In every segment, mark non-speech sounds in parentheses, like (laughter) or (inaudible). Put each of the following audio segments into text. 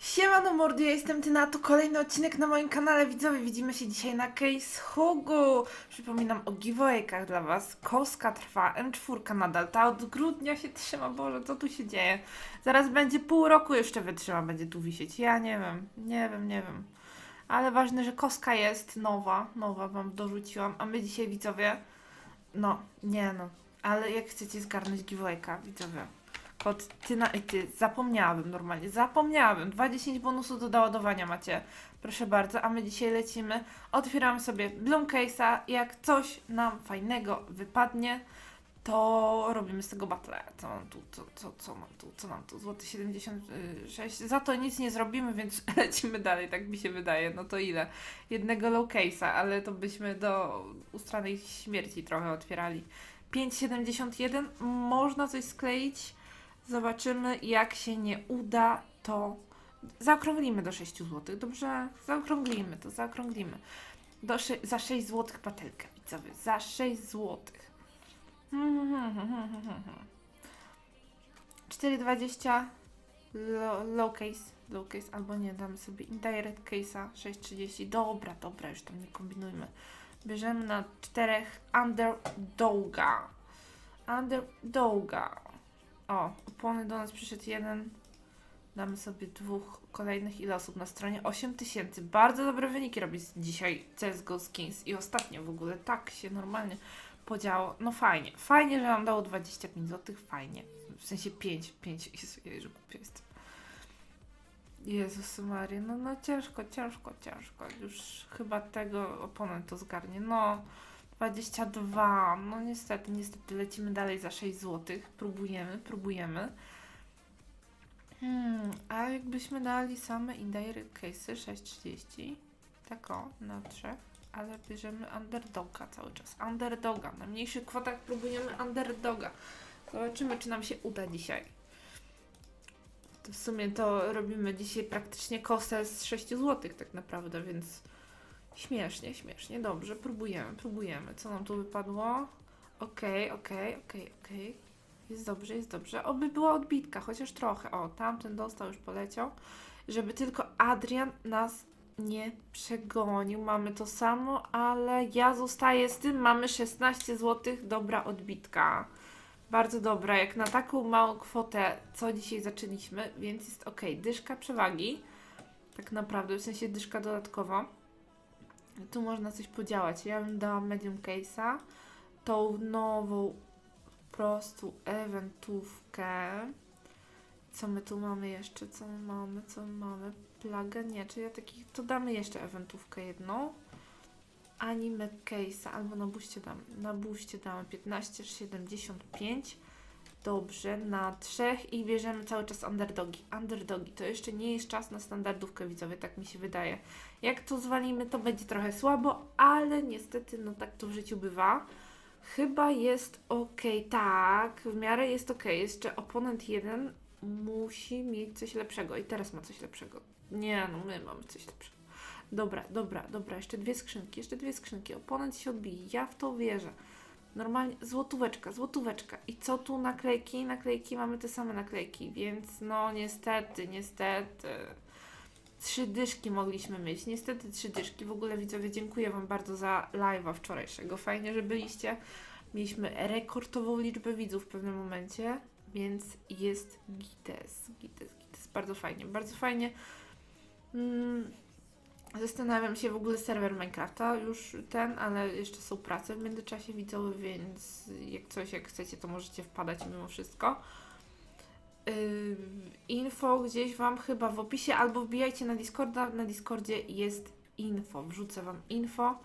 Siemano mordy, ja jestem Tyna, to kolejny odcinek na moim kanale. Widzowie, widzimy się dzisiaj na Case Hugu. Przypominam o giveaway'kach dla was. Koska trwa, M4 nadal, ta od grudnia się trzyma, Boże, co tu się dzieje? Zaraz będzie pół roku jeszcze wytrzyma, będzie tu wisieć. Ja nie wiem, nie wiem, nie wiem. Ale ważne, że koska jest nowa, nowa wam dorzuciłam, a my dzisiaj widzowie, no, nie no, ale jak chcecie zgarnąć giveaway'ka, widzowie, Kod ty na i ty. Zapomniałabym normalnie. Zapomniałabym. 20 bonusów do doładowania macie. Proszę bardzo, a my dzisiaj lecimy. Otwieramy sobie Bloom Case'a. Jak coś nam fajnego wypadnie, to robimy z tego battle. Co mam tu, co, co, co mam tu, co mam tu? Złoty 76. Za to nic nie zrobimy, więc (laughs) lecimy dalej, tak mi się wydaje. No to ile? Jednego low case'a, ale to byśmy do ustranej śmierci trochę otwierali. 5,71. Można coś skleić. Zobaczymy, jak się nie uda, to zaokrąglimy do 6 zł. Dobrze? Zaokrąglimy to, zaokrąglimy. Do za 6 zł patelkę, widzowie. Za 6 zł. 4,20 low, low case, low case, albo nie, damy sobie indirect case'a 6,30. Dobra, dobra, już tam nie kombinujmy. Bierzemy na czterech underdoga. Underdoga. O, opony do nas przyszedł jeden. Damy sobie dwóch kolejnych. Ile osób na stronie? 8 tysięcy. Bardzo dobre wyniki robi dzisiaj CSGO Skins. I ostatnio w ogóle tak się normalnie podziało. No fajnie. Fajnie, że nam dało 25 zł. Fajnie. W sensie 5. 5. Jezu, ja już głupia jestem. Jezus Maria, no, no ciężko, ciężko, ciężko. Już chyba tego oponent to zgarnie. No, 22. No niestety, niestety lecimy dalej za 6 zł. Próbujemy, próbujemy. Hmm, a jakbyśmy dali same indirect case'y 6,30 tak o, na trzech, ale bierzemy underdoga cały czas. Underdoga. Na mniejszych kwotach próbujemy underdoga. Zobaczymy, czy nam się uda dzisiaj. To w sumie to robimy dzisiaj praktycznie kosę z 6 zł tak naprawdę, więc Śmiesznie, śmiesznie. Dobrze, próbujemy, próbujemy. Co nam tu wypadło? Okej, okej, okej, okej. Jest dobrze, jest dobrze. Oby była odbitka, chociaż trochę. O, tamten dostał, już poleciał. Żeby tylko Adrian nas nie przegonił. Mamy to samo, ale ja zostaję z tym. Mamy 16 zł. Dobra odbitka. Bardzo dobra, jak na taką małą kwotę, co dzisiaj zaczęliśmy, więc jest ok. Dyszka przewagi. Tak naprawdę, w sensie dyszka dodatkowa. Tu można coś podziałać. Ja bym dała medium case'a, tą nową po prostu eventówkę. Co my tu mamy jeszcze? Co my mamy? Co my mamy? Plaga? Nie, czy ja takich... To damy jeszcze eventówkę jedną. Anime case'a, albo na buście damy. Na buście damy 15,75. Dobrze, na trzech i bierzemy cały czas underdogi. Underdogi to jeszcze nie jest czas na standardówkę widzowie, tak mi się wydaje. Jak to zwalimy, to będzie trochę słabo, ale niestety, no tak to w życiu bywa. Chyba jest ok, tak, w miarę jest ok. Jeszcze oponent jeden musi mieć coś lepszego i teraz ma coś lepszego. Nie, no my mamy coś lepszego. Dobra, dobra, dobra, jeszcze dwie skrzynki, jeszcze dwie skrzynki. Oponent się odbije, ja w to wierzę. Normalnie złotóweczka, złotóweczka. I co tu naklejki? Naklejki mamy te same naklejki, więc no niestety, niestety. Trzy dyszki mogliśmy mieć. Niestety trzy dyszki. W ogóle widzowie, dziękuję Wam bardzo za live'a wczorajszego. Fajnie, że byliście. Mieliśmy rekordową liczbę widzów w pewnym momencie, więc jest gites, gites, gites. Bardzo fajnie, bardzo fajnie. Mm, zastanawiam się w ogóle serwer Minecrafta już ten, ale jeszcze są prace w międzyczasie widzowie, więc jak coś, jak chcecie, to możecie wpadać mimo wszystko. Info gdzieś Wam chyba w opisie, albo wbijajcie na Discorda. Na Discordzie jest info. Wrzucę Wam info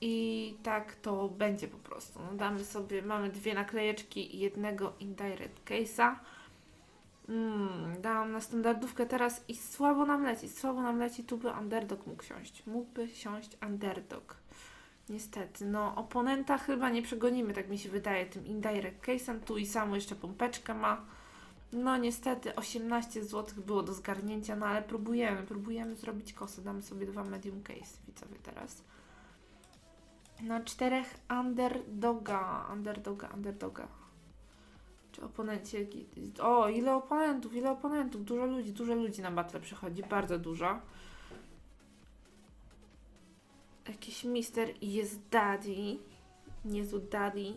i tak to będzie po prostu. No, damy sobie, mamy dwie naklejeczki i jednego indirect case'a. Mm, dałam na standardówkę teraz i słabo nam leci, słabo nam leci, tu by underdog mógł siąść. Mógłby siąść underdog. Niestety, no oponenta chyba nie przegonimy, tak mi się wydaje, tym indirect case'em. Tu i samo jeszcze pompeczkę ma. No niestety 18 zł było do zgarnięcia, no ale próbujemy, próbujemy zrobić kosę. Damy sobie dwa medium case, widzowie teraz. Na czterech underdoga, underdoga, underdoga. Oponenci. O, ile oponentów, ile oponentów, dużo ludzi, dużo ludzi na battle przychodzi, bardzo dużo. Jakiś mister jest daddy. Niezły daddy.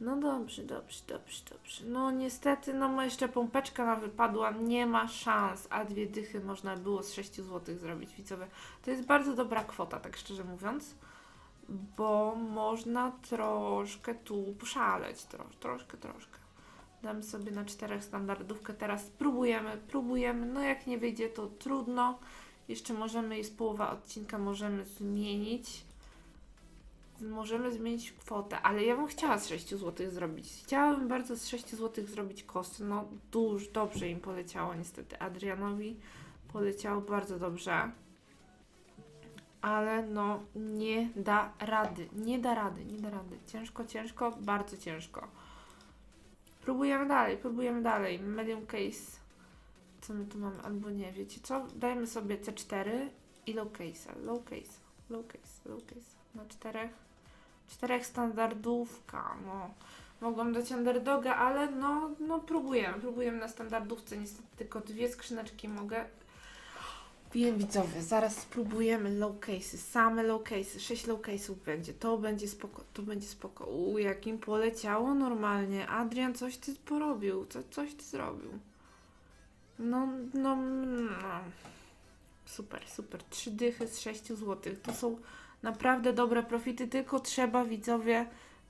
No dobrze, dobrze, dobrze, dobrze. No niestety, no jeszcze pompeczka nam wypadła, nie ma szans, a dwie dychy można było z 6 zł zrobić, widzowie. To jest bardzo dobra kwota, tak szczerze mówiąc, bo można troszkę tu poszaleć, tro, troszkę, troszkę. Dam sobie na czterech standardówkę, teraz próbujemy, próbujemy, no jak nie wyjdzie to trudno. Jeszcze możemy, jest połowa odcinka, możemy zmienić możemy zmienić kwotę, ale ja bym chciała z 6 zł zrobić. Chciałabym bardzo z 6 zł zrobić kosty. No, dużo dobrze im poleciało niestety. Adrianowi poleciało bardzo dobrze. Ale no, nie da rady. Nie da rady, nie da rady. Ciężko, ciężko, bardzo ciężko. Próbujemy dalej, próbujemy dalej. Medium case. Co my tu mamy? Albo nie, wiecie co? Dajmy sobie C4 i low case. Low case, low case, low case. Na czterech czterech standardówka, no. Mogłam dać underdoga, ale no, no próbujemy, próbujemy na standardówce, niestety tylko dwie skrzyneczki mogę. Wiem widzowie, zaraz spróbujemy low cases, same low cases, sześć low case'ów będzie, to będzie spoko, to będzie spoko. U, jakim poleciało normalnie, Adrian, coś ty porobił, co, coś ty zrobił. No, no, no. Super, super, trzy dychy z 6 złotych, to są naprawdę dobre profity, tylko trzeba widzowie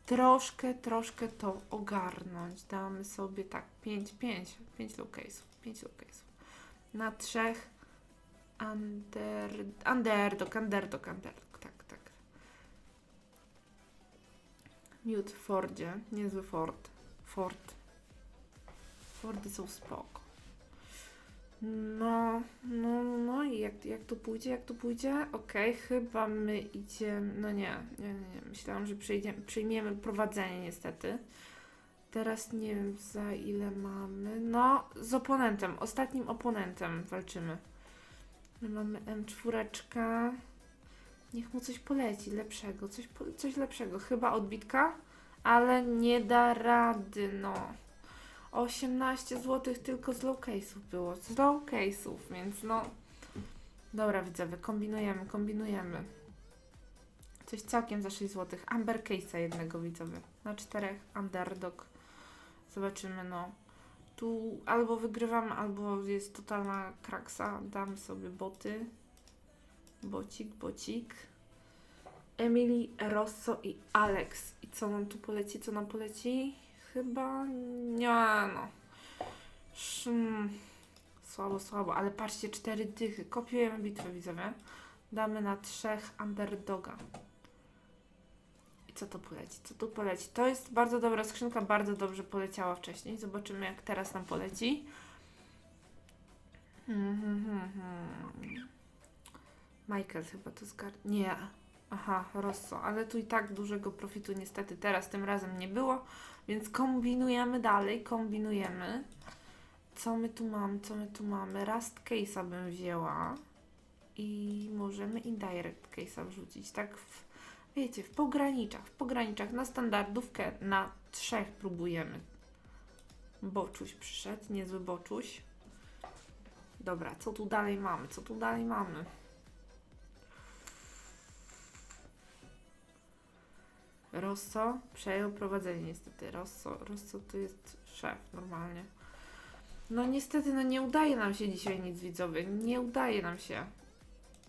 troszkę, troszkę to ogarnąć. Damy sobie tak 5, 5, 5 low case'ów, 5 low case'ów. Na trzech under, underdog, underdog, underdog, tak, tak. Mute w Fordzie, niezły Ford, Ford. Fordy są spoko. No, no, no i jak, jak to pójdzie, jak to pójdzie? Okej, chyba my idziemy, no nie, nie, nie, nie. myślałam, że przyjmiemy prowadzenie niestety. Teraz nie wiem za ile mamy, no z oponentem, ostatnim oponentem walczymy. My mamy M4, niech mu coś poleci lepszego, coś, coś lepszego, chyba odbitka, ale nie da rady, no. 18 zł tylko z low case'ów było. Z low case'ów, więc no. Dobra, widzowie, kombinujemy, kombinujemy. Coś całkiem za 6 zł. Amber case'a jednego widzowie. Na czterech underdog. Zobaczymy, no. Tu albo wygrywam, albo jest totalna kraksa. Dam sobie boty. Bocik, bocik. Emily, Rosso i Alex. I co nam tu poleci? Co nam poleci? Chyba nie no. Szym. Słabo, słabo, ale patrzcie, cztery dychy. Kopiujemy bitwę, widzowie. Damy na trzech underdoga. Co to poleci? Co tu poleci? To jest bardzo dobra skrzynka, bardzo dobrze poleciała wcześniej. Zobaczymy, jak teraz nam poleci. Michael chyba to zgarnie. Nie. Aha, Rosso, ale tu i tak dużego profitu niestety teraz tym razem nie było. Więc kombinujemy dalej, kombinujemy. Co my tu mamy, co my tu mamy? Rust case'a bym wzięła. I możemy indirect case'a wrzucić. Tak w, wiecie, w pograniczach, w pograniczach. Na standardówkę na trzech próbujemy. Boczuś przyszedł, niezły boczuś. Dobra, co tu dalej mamy? Co tu dalej mamy? Rosso przejął prowadzenie niestety. Rosso, Rosso to jest szef normalnie. No niestety, no nie udaje nam się dzisiaj nic widzowie. Nie udaje nam się.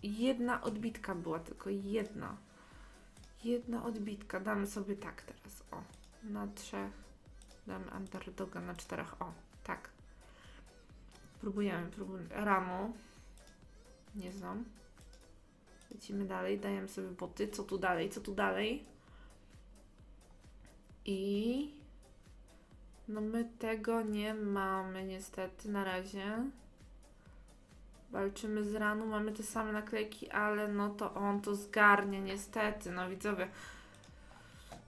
Jedna odbitka była, tylko jedna. Jedna odbitka. Damy sobie tak teraz. O. Na trzech. Damy underdoga na czterech. O. Tak. Próbujemy, próbujemy. Ramo. Nie znam. Lecimy dalej. Dajemy sobie boty. Co tu dalej? Co tu dalej? I no my tego nie mamy niestety na razie. Walczymy z ranu, mamy te same naklejki, ale no to on to zgarnie niestety, no widzowie.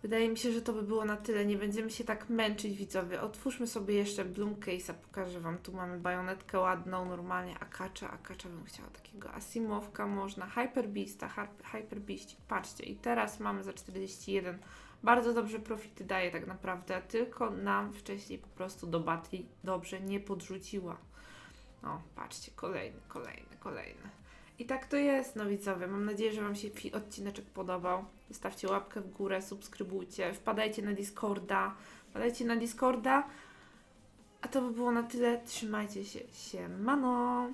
Wydaje mi się, że to by było na tyle. Nie będziemy się tak męczyć, widzowie. Otwórzmy sobie jeszcze Bloom Case'a. Pokażę Wam. Tu mamy bajonetkę ładną, normalnie. Akacza, Akacza bym chciała takiego. Asimowka można. Hyper Beasta, Hyper. Patrzcie. I teraz mamy za 41 bardzo dobrze profity daje tak naprawdę, tylko nam wcześniej po prostu do baterii dobrze nie podrzuciła. O, patrzcie, kolejny, kolejny, kolejny. I tak to jest, no widzowie. Mam nadzieję, że Wam się odcineczek podobał. Zostawcie łapkę w górę, subskrybujcie, wpadajcie na Discorda, wpadajcie na Discorda. A to by było na tyle. Trzymajcie się, siemano!